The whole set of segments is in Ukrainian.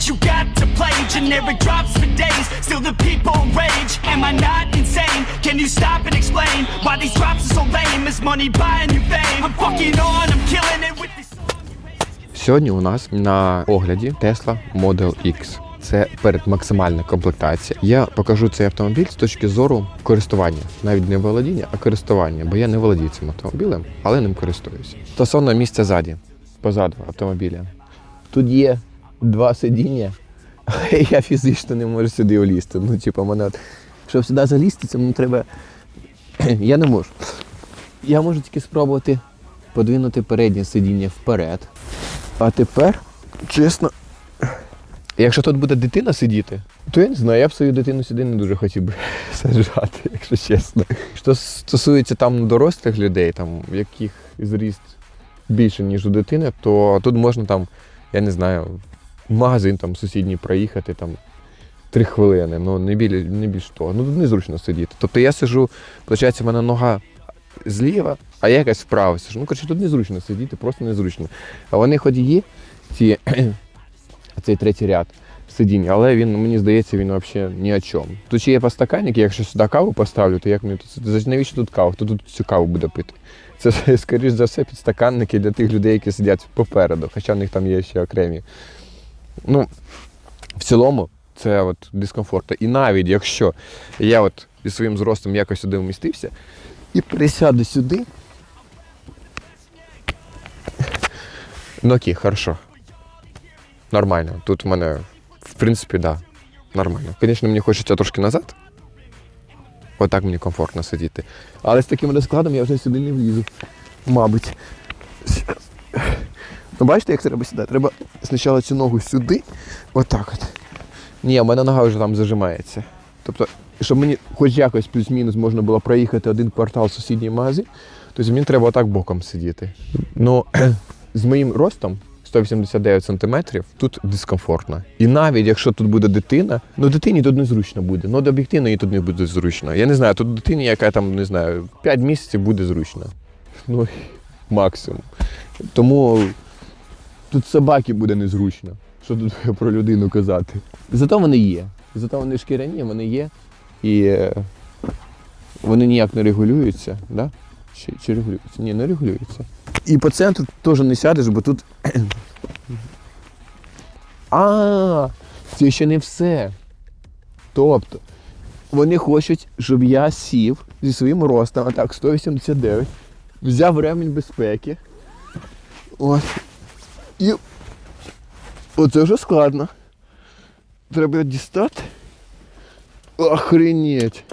what you got to play. Generic drops for days, still the people rage. Am I not insane? Can you stop and explain why these drops are so lame? Is money buying you fame? I'm fucking on, I'm killing it with this. Сьогодні у нас на огляді Tesla Model X. Це передмаксимальна комплектація. Я покажу цей автомобіль з точки зору користування, навіть не володіння, а користування, бо я не володію цим автомобілем, але ним користуюся. Стосовно місця ззаді, позаду автомобіля. Тут є два сидіння, але я фізично не можу сюди влізти. Ну, типу, мене, щоб сюди залізти, це мені треба. Я не можу. Я можу тільки спробувати подвинути переднє сидіння вперед. А тепер, чесно, якщо тут буде дитина сидіти, то я не знаю, я б свою дитину сюди не дуже хотів би саджати, якщо чесно. Що стосується там дорослих людей, там, яких зріст більше, ніж у дитини, то тут можна там, я не знаю, магазин там сусідній проїхати там три хвилини, ну не більше, не більш того. Ну тут незручно сидіти. Тобто я сижу, виходить, в мене нога зліва, а я якась вправо сижу. Ну, коротше, тут незручно сидіти, просто незручно. А вони хоч є, ці, цей третій ряд сидінь, але він, мені здається, він взагалі ні о чому. Тут ще є постаканник, якщо сюди каву поставлю, то як мені тут навіщо тут каву? Хто тут цю каву буде пити? Це, скоріш за все, підстаканники для тих людей, які сидять попереду, хоча в них там є ще окремі. Ну, в цілому, це от дискомфорт. І навіть якщо я от зі своїм зростом якось сюди вмістився і присяду сюди. Ну окей, хорошо. Нормально. Тут в мене, в принципі, да, нормально. Звісно, мені хочеться трошки назад. Отак мені комфортно сидіти. Але з таким розкладом я вже сюди не влізу. Мабуть. Ну, бачите, як треба сюди? Треба спочатку цю ногу сюди. Отак от. Ні, в мене нога вже там зажимається. Тобто, щоб мені хоч якось плюс-мінус можна було проїхати один квартал в сусідній магазин, то мені треба отак боком сидіти. Ну, з моїм ростом 189 сантиметрів, тут дискомфортно. І навіть якщо тут буде дитина, ну дитині тут незручно буде. Ну, до об'єктивно їй тут не буде зручно. Я не знаю, тут дитині, яка там, не знаю, 5 місяців буде зручно. Ну, максимум. Тому тут собаки буде незручно. Що тут про людину казати? Зато вони є. Зато вони шкіряні, вони є. І е, вони ніяк не регулюються. Да? Чи, чи регулюються? Ні, не регулюються. І по центру теж не сядеш, бо тут. А, це ще не все. Тобто, вони хочуть, щоб я сів зі своїм ростом, а так, 189, взяв ремінь безпеки. От. І Оце вже складно. Треба дістати. Охренеть.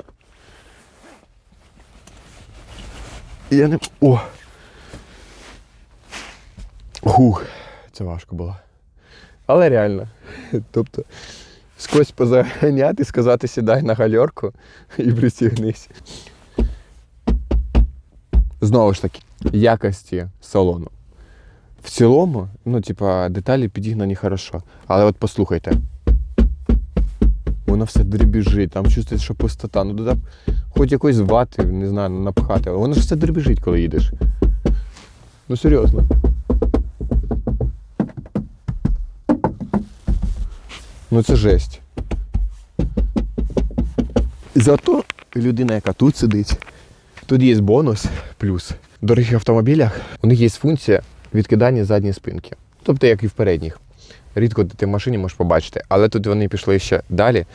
Я не. О! Хух, це важко було. Але реально. Тобто, скось позаганяти, сказати сідай на гальорку і пристігнись. Знову ж таки, якості салону. В цілому, ну, типа, деталі підігнані хорошо. Але от послухайте. Воно все дребіжить, там чувствується, що пустота. Ну туди хоч якоїсь вати, не знаю, напхати. Воно ж все дребіжить, коли їдеш. Ну серйозно. Ну це жесть. Зато людина, яка тут сидить, тут є бонус плюс. В дорогих автомобілях у них є функція відкидання задньої спинки. Тобто, як і в передніх. Рідко ти в машині можеш побачити, але тут вони пішли ще далі.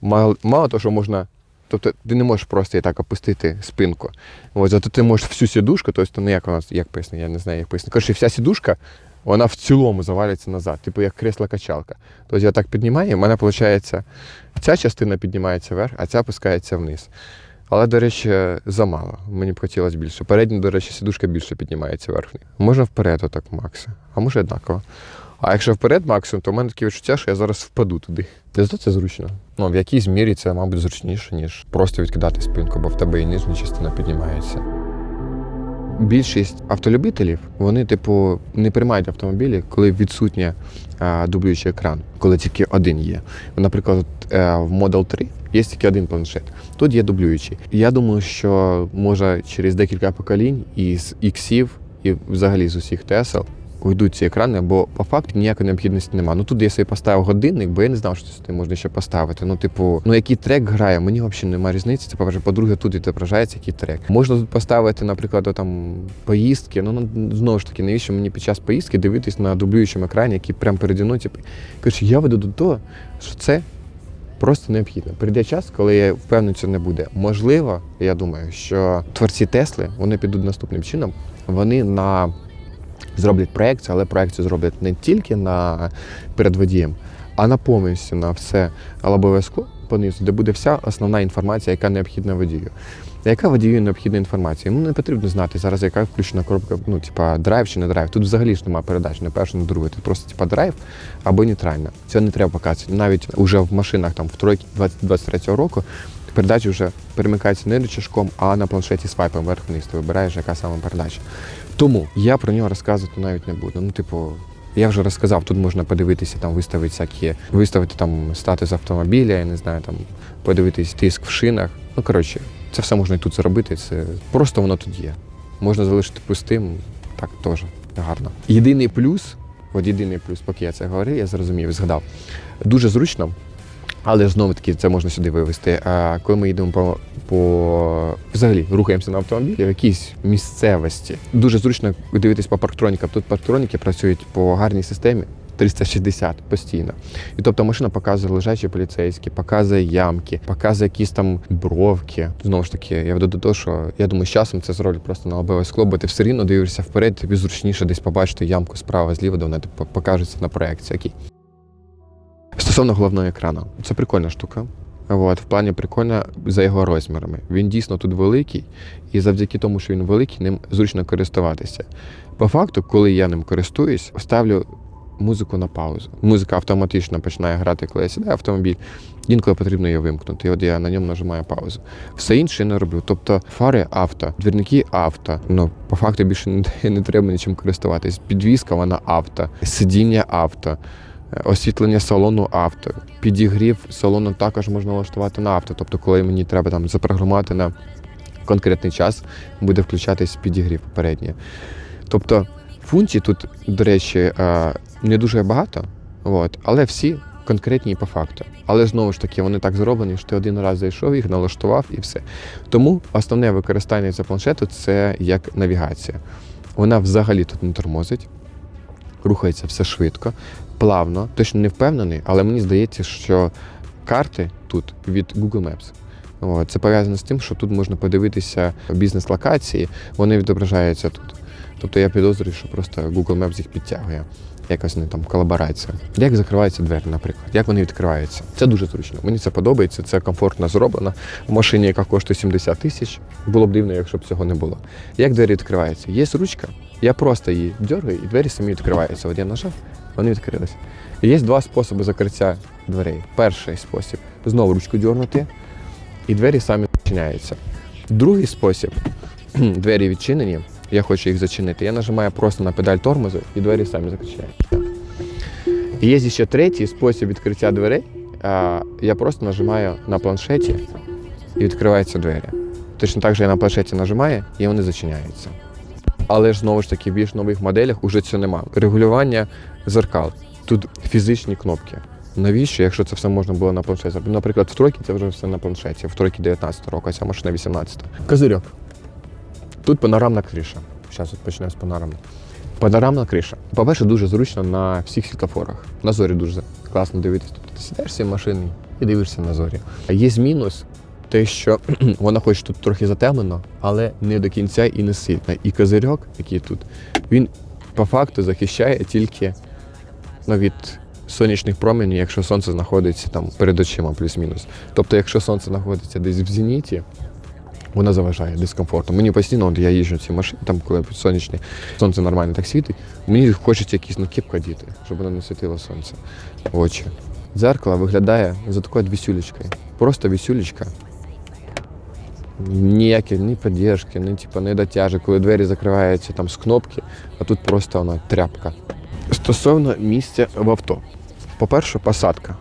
Мало, мало того, що можна. Тобто ти не можеш просто і так опустити спинку. От, зато ти можеш всю сідушку, тобто, ну як вона як пояснити, я не знаю, як пояснити. Коротше, вся сідушка, вона в цілому завалиться назад, типу як кресло-качалка. Тобто я так піднімаю, і в мене виходить, ця частина піднімається вверх, а ця опускається вниз. Але, до речі, замало. Мені б хотілося більше. Передня, до речі, сідушка більше піднімається вверх. Можна вперед, отак, Макса. А може однаково. А якщо вперед максимум, то в мене таке відчуття, що я зараз впаду туди. І зато це зручно. Ну, в якійсь мірі це, мабуть, зручніше, ніж просто відкидати спинку, бо в тебе і нижня частина піднімається. Більшість автолюбителів вони, типу, не приймають автомобілі, коли відсутнє а, дублюючий екран, коли тільки один є. Наприклад, е, в Model 3 є тільки один планшет. Тут є дублюючий. Я думаю, що може через декілька поколінь із іксів і взагалі з усіх Тесел уйдуть ці екрани, бо по факту ніякої необхідності немає. Ну тут я собі поставив годинник, бо я не знав, що сюди можна ще поставити. Ну, типу, ну який трек грає, мені взагалі немає різниці. Це по-перше, по-друге, тут відображається який трек. Можна тут поставити, наприклад, там поїздки. Ну ну, знову ж таки, навіщо мені під час поїздки дивитись на дублюючому екрані, який прямо переді мною. Типу, коротше, я веду до того, що це просто необхідно. Прийде час, коли я впевнений, це не буде. Можливо, я думаю, що творці Тесли вони підуть наступним чином. Вони на зроблять проекцію, але проекцію зроблять не тільки на перед водієм, а на повністю на все лобове скло понизу, де буде вся основна інформація, яка необхідна водію. Яка водію необхідна інформація? Йому не потрібно знати зараз, яка включена коробка, ну, типа драйв чи не драйв. Тут взагалі ж немає передач, не перша, не друга. Тут просто типа драйв або нейтральна. Це не треба показувати. Навіть уже в машинах там в тройки 2023 року передачі вже перемикаються не рычажком, а на планшеті свайпом вверх-вниз. Ти вибираєш, яка саме передача. Тому я про нього розказувати навіть не буду. Ну, типу, я вже розказав, тут можна подивитися, там виставити всякі, виставити там статус автомобіля, я не знаю, там подивитись тиск в шинах. Ну коротше, це все можна і тут зробити. Це просто воно тут є. Можна залишити пустим, так теж гарно. Єдиний плюс, от єдиний плюс, поки я це говорив, я зрозумів згадав. Дуже зручно. Але знову таки це можна сюди вивести. А коли ми йдемо по, по взагалі рухаємося на автомобілі в якійсь місцевості, дуже зручно дивитись по парктронікам. Тут парктроніки працюють по гарній системі. 360 постійно. І тобто машина показує лежачі поліцейські, показує ямки, показує якісь там бровки. Знову ж таки, я веду до того, що я думаю, з часом це зроблять просто на лобове скло, бо ти все рівно дивишся вперед, тобі зручніше десь побачити ямку справа, зліва, де вона типу, покажеться на проекції. Окей. Стосовно головного екрану, це прикольна штука. От, в плані прикольна за його розмірами. Він дійсно тут великий, і завдяки тому, що він великий, ним зручно користуватися. По факту, коли я ним користуюсь, ставлю музику на паузу. Музика автоматично починає грати, коли я сідаю автомобіль. Інколи потрібно її вимкнути. І от я на ньому нажимаю паузу. Все інше я не роблю. Тобто фари авто, двірники авто. Ну, по факту більше не, не треба нічим користуватись. Підвізка, вона авто, сидіння авто. Освітлення салону авто, підігрів салону також можна налаштувати на авто. Тобто, коли мені треба там запрограмувати на конкретний час, буде включатись підігрів попередній. Тобто функцій тут, до речі, е, не дуже багато, от, але всі конкретні по факту. Але знову ж таки, вони так зроблені, що ти один раз зайшов їх, налаштував і все. Тому основне використання цього планшету це як навігація. Вона взагалі тут не тормозить, рухається все швидко, плавно, точно не впевнений, але мені здається, що карти тут від Google Maps. Це пов'язано з тим, що тут можна подивитися бізнес-локації, вони відображаються тут. Тобто я підозрюю, що просто Google Maps їх підтягує. Якась не там колаборація. Як закриваються двері, наприклад, як вони відкриваються. Це дуже зручно. Мені це подобається, це комфортно зроблено. В машині, яка коштує 70 тисяч, було б дивно, якщо б цього не було. Як двері відкриваються? Є ручка, я просто її дергаю, і двері самі відкриваються. От я нажав, вони відкрились. І Є два способи закриття дверей. Перший спосіб знову ручку дергнути, і двері самі відчиняються. Другий спосіб двері відчинені, я хочу їх зачинити. Я нажимаю просто на педаль тормозу, і двері самі закриваються. Є ще третій спосіб відкриття дверей. Я просто нажимаю на планшеті і відкриваються двері. Точно так же я на планшеті нажимаю, і вони зачиняються. Але ж знову ж таки, в більш нових моделях уже цього нема. Регулювання зеркал. Тут фізичні кнопки. Навіщо, якщо це все можна було на планшеті? Наприклад, в тройки це вже все на планшеті, в тройки 19 року, а ця машина 18. Козирьок. Тут панорамна криша. Зараз почнемо з панорамної. Панорамна криша. По-перше, дуже зручно на всіх світлофорах. На зорі дуже класно дивитися. Тобто ти сідаєш в машині і дивишся на зорі. А є мінус те, що вона хоч тут трохи затемнено, але не до кінця і не сильно. І козирьок, який тут, він по факту захищає тільки ну, від сонячних променів, якщо сонце знаходиться там перед очима, плюс-мінус. Тобто, якщо сонце знаходиться десь в зеніті, вона заважає дискомфортом. Мені постійно, от я їжджу в цій машині, там коли сонячне, сонце нормально так світить, мені хочеться якийсь ну, кепку одіти, щоб воно не світило сонце в очі. Дзеркало виглядає за такою вісюлечкою. Просто вісюлечка. Ніякі ні підтримки, ні типу, не дотяжі, коли двері закриваються там з кнопки, а тут просто вона тряпка. Стосовно місця в авто. По-перше, посадка.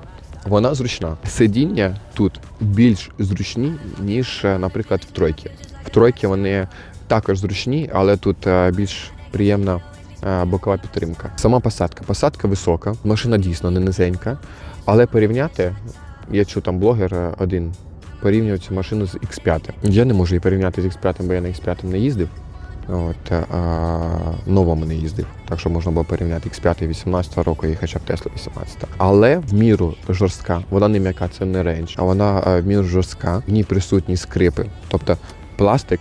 Вона зручна. Сидіння тут більш зручні, ніж, е, наприклад, в тройки. В тройки вони також зручні, але тут е, більш приємна е, бокова підтримка. Сама посадка. Посадка висока, машина дійсно не низенька, але порівняти, я чув там блогер один. Порівнював цю машину з X5. Я не можу її порівняти з X5, бо я на X5 не їздив. От, е, а, новому не їздив. Так що можна було порівняти X5 18 року і хоча б Tesla 18. Але в міру жорстка. Вона не м'яка, це не рейндж, а вона е, в міру жорстка. В ній присутні скрипи. Тобто пластик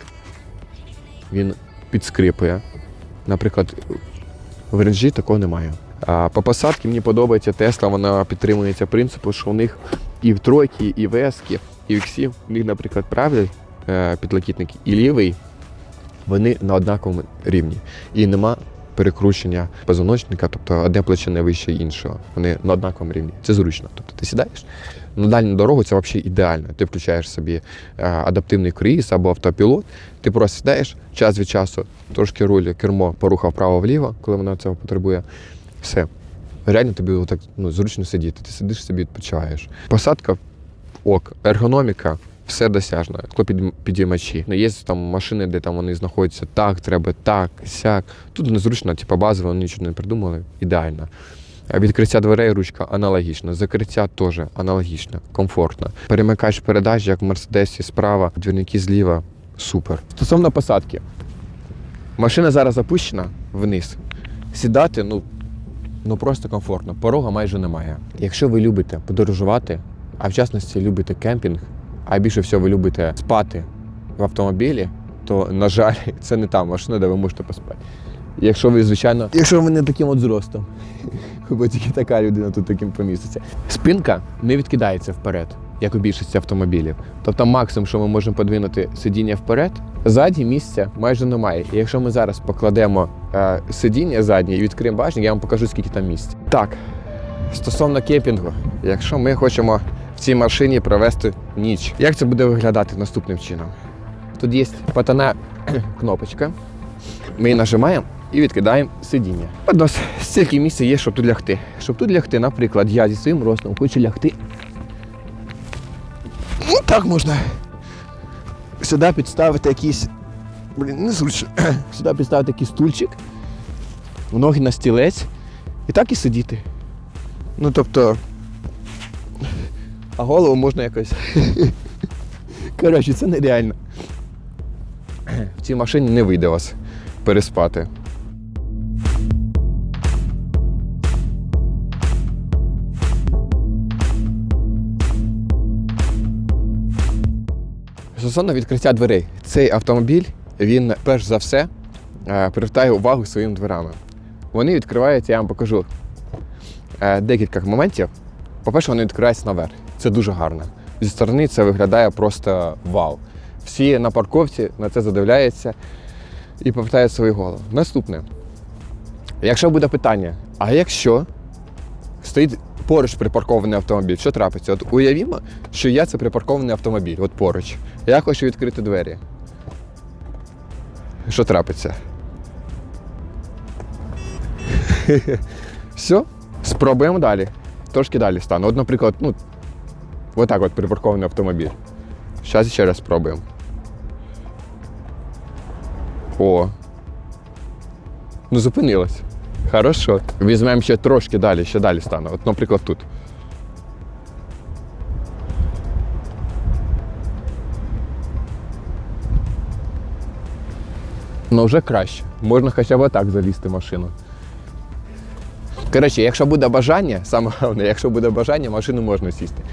він підскрипує. Наприклад, в ренджі такого немає. А по посадці мені подобається Тесла, вона підтримується принципу, що у них і в тройки, і в ески, і в іксі, у них, наприклад, правий е, підлокітник і лівий, вони на однаковому рівні. І нема перекручення позвоночника, тобто одне плече не вище іншого. Вони на однаковому рівні. Це зручно. Тобто ти сідаєш на дальню дорогу, це взагалі ідеально. Ти включаєш собі е, адаптивний круїз або автопілот, ти просто сідаєш час від часу, трошки руль, кермо порухав вправо-вліво, коли воно цього потребує. Все. Реально тобі отак ну, зручно сидіти. Ти сидиш собі відпочиваєш. Посадка ок, ергономіка. Все досяжно, підіймачі. Ну, є там машини, де там вони знаходяться так, треба так, сяк. Тут незручно, типу, базово нічого не придумали. Ідеально. Відкриття дверей ручка аналогічно, закриття теж аналогічно, комфортно. Перемикач передач, як в Мерседесі справа, двірники зліва. Супер. Стосовно посадки. Машина зараз запущена вниз. Сідати, ну, ну просто комфортно. Порога майже немає. Якщо ви любите подорожувати, а в частності любите кемпінг, а більше всього ви любите спати в автомобілі, то, на жаль, це не та машина, де ви можете поспати. Якщо ви, звичайно, якщо ви не таким от зростом, бо тільки така людина тут таким поміститься. Спинка не відкидається вперед, як у більшості автомобілів. Тобто максимум, що ми можемо подвинути сидіння вперед, ззаді місця майже немає. І якщо ми зараз покладемо е, сидіння заднє і відкриємо башню, я вам покажу, скільки там місць. Так, стосовно кемпінгу, якщо ми хочемо в цій машині провести ніч, як це буде виглядати наступним чином? Тут є потана кнопочка. Ми її нажимаємо і відкидаємо сидіння. Ось стільки місця є, щоб тут лягти. Щоб тут лягти, наприклад, я зі своїм ростом хочу лягти. Ну, так можна. Сюди підставити якийсь. Блін, незручно. Сюди підставити якийсь стульчик, ноги на стілець і так і сидіти. Ну тобто. А голову можна якось. Коротше, це нереально. В цій машині не вийде вас переспати. Стосовно відкриття дверей. Цей автомобіль, він перш за все е, привертає увагу своїми дверами. Вони відкриваються, я вам покажу е, декілька моментів. По-перше, вони відкриваються наверх. Це дуже гарно. Зі сторони це виглядає просто вау. Всі на парковці на це задивляються і повертають свою голову. Наступне. Якщо буде питання, а якщо стоїть поруч припаркований автомобіль, що трапиться? От уявімо, що я це припаркований автомобіль, от поруч. Я хочу відкрити двері. Що трапиться? Все, спробуємо далі. Трошки далі стану. От, наприклад, ну, отак от припаркований автомобіль. Зараз ще раз спробуємо. О. Ну, зупинилась. Хорошо. Візьмемо ще трошки далі, ще далі стану. От, наприклад, тут. Ну, вже краще. Можна хоча б так залізти в машину. Коротше, якщо буде бажання, саме головне, якщо буде бажання, в машину можна сісти.